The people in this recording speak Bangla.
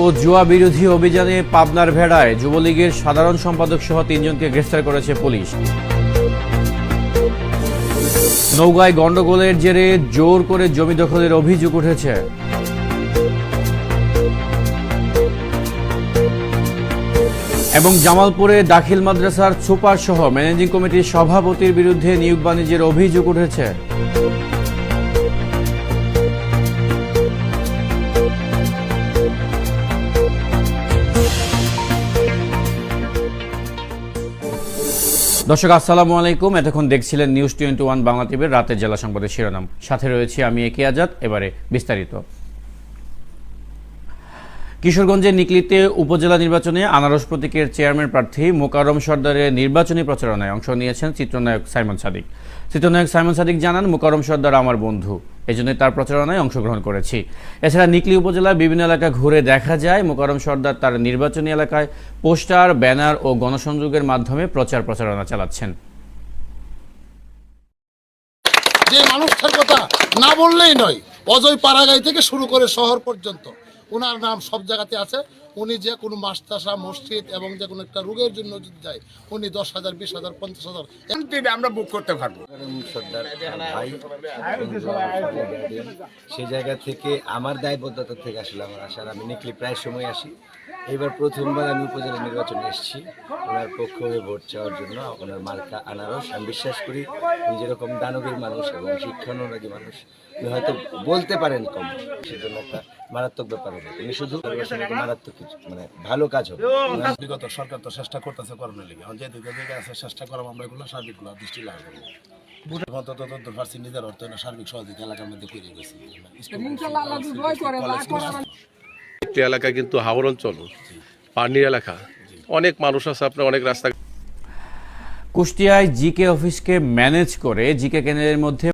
ও জুয়া বিরোধী অভিযানে পাবনার ভেড়ায় যুবলীগের সাধারণ সম্পাদক সহ তিনজনকে গ্রেফতার করেছে পুলিশ। নৌগায় গন্ডগোলের জেরে জোর করে জমি দখলের অভিযোগ উঠেছে। এবং জামালপুরে দাখিল মাদ্রাসার সুপার সহ ম্যানেজিং কমিটির সভাপতির বিরুদ্ধে নিয়োগ বাণিজ্যের অভিযোগ উঠেছে। দর্শক, আসসালামু আলাইকুম। এতক্ষণ দেখছিলেন নিউজ টোয়েন্টি ওয়ান বাংলা টিভির রাতের জেলা সংবাদের শিরোনাম। সাথে রয়েছে আমি একে আজাদ। এবারে বিস্তারিত। কিশোরগঞ্জের নিকলিতে উপজেলা নির্বাচনে আনারস প্রতীকের চেয়ারম্যান প্রার্থী মোকারম সর্দারের নির্বাচনী প্রচারণায় অংশ নিয়েছেন চিত্রনায়ক সাইমন সাদিক। চিত্রনায়ক সাইমন সাদিক জানান মোকারম সর্দার আমার বন্ধু। এজন্যই তার প্রচারণায় অংশগ্রহণ করেছি। এছাড়া নিকলি উপজেলার বিভিন্ন এলাকা ঘুরে দেখা যায় মোকারম সর্দার তার নির্বাচনী এলাকায় পোস্টার, ব্যানার ও গণসংযোগের মাধ্যমে প্রচার প্রচারণা চালাচ্ছেন। যে মানুষটার কথা না বললেই নয়, অজয় পাড়াগাই থেকে শুরু করে শহর পর্যন্ত। ওনার নাম সব জায়গাতে আছে। উনি যে কোনো মাস্তাসা মসজিদ এবং যে কোনো একটা রোগের জন্য যদি যায় উনি দশ হাজার বিশ হাজার পঞ্চাশ হাজার। টিভি আমরা বুক করতে পারব। সে সেই জায়গা থেকে আমার দায়বদ্ধতা থেকে আসলে আমার আসার আমি নিকলি প্রায় সময় আসি। এবার প্রথমবার আমি উপজেলা নির্বাচনে এসেছি ওনার পক্ষ হয়ে ভোট চাওয়ার জন্য ওনার মার্কা আনারস আমি বিশ্বাস করি উনি যেরকম দানবীর মানুষ এবং শিক্ষানুরাগী মানুষ উনি হয়তো বলতে পারেন কম সেজন্য একটা মারাত্মক ব্যাপার হবে উনি শুধু মারাত্মক কিছু মানে ভালো কাজ হবে বিগত সরকার তো চেষ্টা করতেছে করোনা লিগে এখন যেদিকে যেদিকে আছে চেষ্টা করাম আমরা এগুলো সার্বিকগুলো দৃষ্টি লাগাবো নিজের অর্থ সার্বিক সহযোগিতা এলাকার মধ্যে করে গেছি একটি এলাকা কিন্তু হাওর অঞ্চল পানির এলাকা। অনেক মানুষ আছে, আপনার অনেক রাস্তা কুষ্টিয়ায় জিকে অফিসকে ম্যানেজ করে, জিকে কেন্দ্রের মধ্যে